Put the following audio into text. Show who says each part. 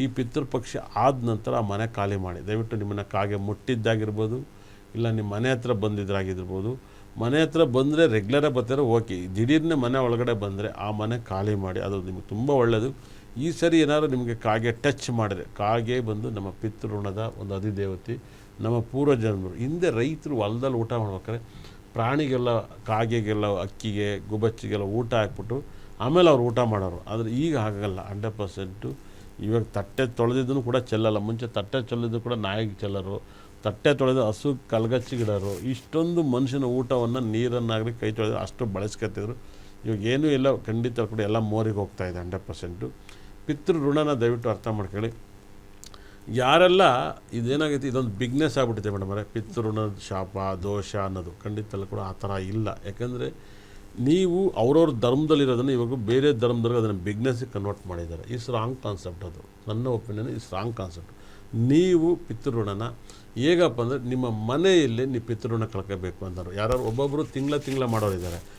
Speaker 1: ಈ ಪಿತೃಪಕ್ಷ ಆದ ನಂತರ ಆ ಮನೆ ಖಾಲಿ ಮಾಡಿ. ದಯವಿಟ್ಟು ನಿಮ್ಮನ್ನು ಕಾಗೆ ಮುಟ್ಟಿದ್ದಾಗಿರ್ಬೋದು, ಇಲ್ಲ ನಿಮ್ಮ ಮನೆ ಹತ್ರ ಬಂದಿದ್ದಾಗಿರ್ಬೋದು ಮನೆ ಹತ್ರ ಬಂದರೆ ರೆಗ್ಯುಲರಾಗಿ ಬರ್ತಾರೆ ಓಕೆ ದಿಢೀರ್ನೇ ಮನೆ ಒಳಗಡೆ ಬಂದರೆ ಆ ಮನೆ ಖಾಲಿ ಮಾಡಿ, ಅದು ನಿಮಗೆ ತುಂಬ ಒಳ್ಳೆಯದು ಈ ಸರಿ ಏನಾದರೂ ನಿಮಗೆ ಕಾಗೆ ಟಚ್ ಮಾಡಿದರೆ, ಕಾಗೆ ಬಂದು ನಮ್ಮ ಪಿತೃಋಣದ ಒಂದು ಅಧಿದೇವತೆ, ನಮ್ಮ ಪೂರ್ವಜನ್ಮರು ಹಿಂದೆ ರೈತರು ಹೊಲದಲ್ಲಿ ಊಟ ಮಾಡ್ಬೇಕಾದ್ರೆ ಪ್ರಾಣಿಗೆಲ್ಲ, ಕಾಗೆಗೆಲ್ಲ, ಅಕ್ಕಿಗೆ ಗುಬಚ್ಚಿಗೆಲ್ಲ ಊಟ ಹಾಕ್ಬಿಟ್ಟು ಆಮೇಲೆ ಅವ್ರು ಊಟ ಮಾಡೋರು. ಆದರೆ ಈಗ ಹಾಗಲ್ಲ ಹಂಡ್ರೆಡ್ ಪರ್ಸೆಂಟು ಇವಾಗ ತಟ್ಟೆ ತೊಳೆದಿದ್ದನ್ನು ಕೂಡ ಚೆಲ್ಲಲ್ಲ. ಮುಂಚೆ ತಟ್ಟೆ ಚೆಲ್ಲಿದ್ದು ಕೂಡ ನಾಯಿಗೆ ಚೆಲ್ಲರು. ತಟ್ಟೆ ತೊಳೆದು ಹಸು ಕಲ್ಗಚ್ಚಿಗಿಡೋರು ಇಷ್ಟೊಂದು ಮನುಷ್ಯನ ಊಟವನ್ನು ನೀರನ್ನಾಗಲಿ ಕೈ ತೊಳೆದು ಅಷ್ಟು ಬಳಸ್ಕೊತಿದ್ರು ಇವಾಗ ಏನೂ ಇಲ್ಲ. ಖಂಡಿತ ಕೂಡ ಎಲ್ಲ ಮೋರಿಗೆ ಹೋಗ್ತಾ ಇದೆ ಹಂಡ್ರೆಡ್ ಪರ್ಸೆಂಟು. ಪಿತೃ ಋಣನ ದಯವಿಟ್ಟು ಅರ್ಥ ಮಾಡ್ಕೊಳ್ಳಿ. ಯಾರೆಲ್ಲ ಇದೇನಾಗೈತೆ, ಇದೊಂದು ಬಿಗ್ನೆಸ್ ಆಗ್ಬಿಟ್ಟಿದೆ ಮೇಡಮ್ ಅವರೇ. ಶಾಪ, ದೋಷ ಅನ್ನೋದು ಖಂಡಿತಲ್ಲೂ ಕೂಡ ಆ ಥರ ಇಲ್ಲ. ಯಾಕಂದರೆ ನೀವು ಅವ್ರವ್ರ ಧರ್ಮದಲ್ಲಿರೋದನ್ನು ಇವಾಗ ಬೇರೆ ಧರ್ಮದವ್ರಿಗೆ ಅದನ್ನು ಬಿಗ್ನೆಸ್ಗೆ ಕನ್ವರ್ಟ್ ಮಾಡಿದ್ದಾರೆ. ಈ ರಾಂಗ್ ಕಾನ್ಸೆಪ್ಟ್ ಅದು. ನನ್ನ ಒಪಿನಿಯನ್ ಈ ರಾಂಗ್ ಕಾನ್ಸೆಪ್ಟ್ ನೀವು ಪಿತೃಋಣನ, ಹೇಗಪ್ಪ ಅಂದರೆ ನಿಮ್ಮ ಮನೆಯಲ್ಲಿ ನೀವು ಪಿತೃಋಣ ಕಳ್ಕೋಬೇಕು ಅಂತಾರೆ ಯಾರು ಒಬ್ಬೊಬ್ಬರು ತಿಂಗಳ ತಿಂಗಳ ಮಾಡೋರಿದ್ದಾರೆ.